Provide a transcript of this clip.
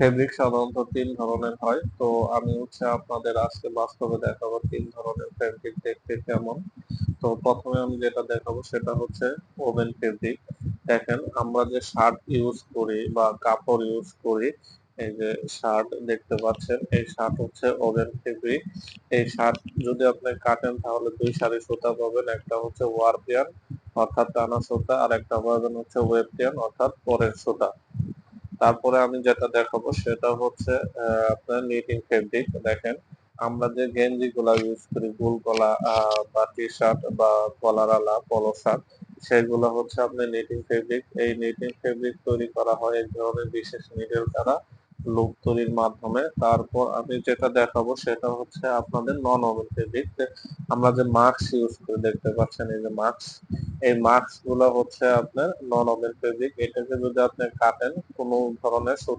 Fabric সাধারণত তিন ধরনের হয়। তো আমি হচ্ছে আপনাদের আজকে বাস্তবে দেখাবো তিন ধরনের ফেব্রিক দেখতে কেমন। তো প্রথমে আমি যেটা দেখাবো সেটা হচ্ছে ওভেন ফেব্রিক। দেখেন, আমরা যে শার্ট ইউজ করি বা কাপড় ইউজ করি, এই যে শার্ট দেখতে পাচ্ছেন, এই শার্ট হচ্ছে ওভেন ফেব্রিক। এই শার্ট যদি আপনি কাটেন তাহলে দুই সারি সুতা পাবেন, একটা হচ্ছে ওয়ারপিয়ান, অর্থাৎ টানা সুতা, আর একটা পাবেন হচ্ছে ওয়েবপিয়ান অর্থাৎ পরের সুতা। তারপরে আমি যেটা দেখাবো সেটা হচ্ছে আপনার নিটিং ফেব্রিক দেখেন, আমরা যে গেঞ্জি গুলা ইউজ করি, গোল গলা বা টি শার্ট বা কলারালা পলো শার্ট সেগুলো হচ্ছে আপনার নিটিং ফেব্রিক এই নিটিং ফেব্রিক তৈরি করা হয় এক ধরনের বিশেষ নিডেল দ্বারা লুপ তৈরির মাধ্যমে। তারপর আমি যেটা দেখাবো সেটা হচ্ছে আপনাদের নন ওভেন ফেব্রিক আমরা যে মাস্ক ইউজ করে, দেখতে পাচ্ছেন এই যে মাস্ক এই মাস্কগুলো হচ্ছে আপনার নরমের ফেব্রিক এটাকে যদি আপনি কাটেন কোনো ধরনের সুতা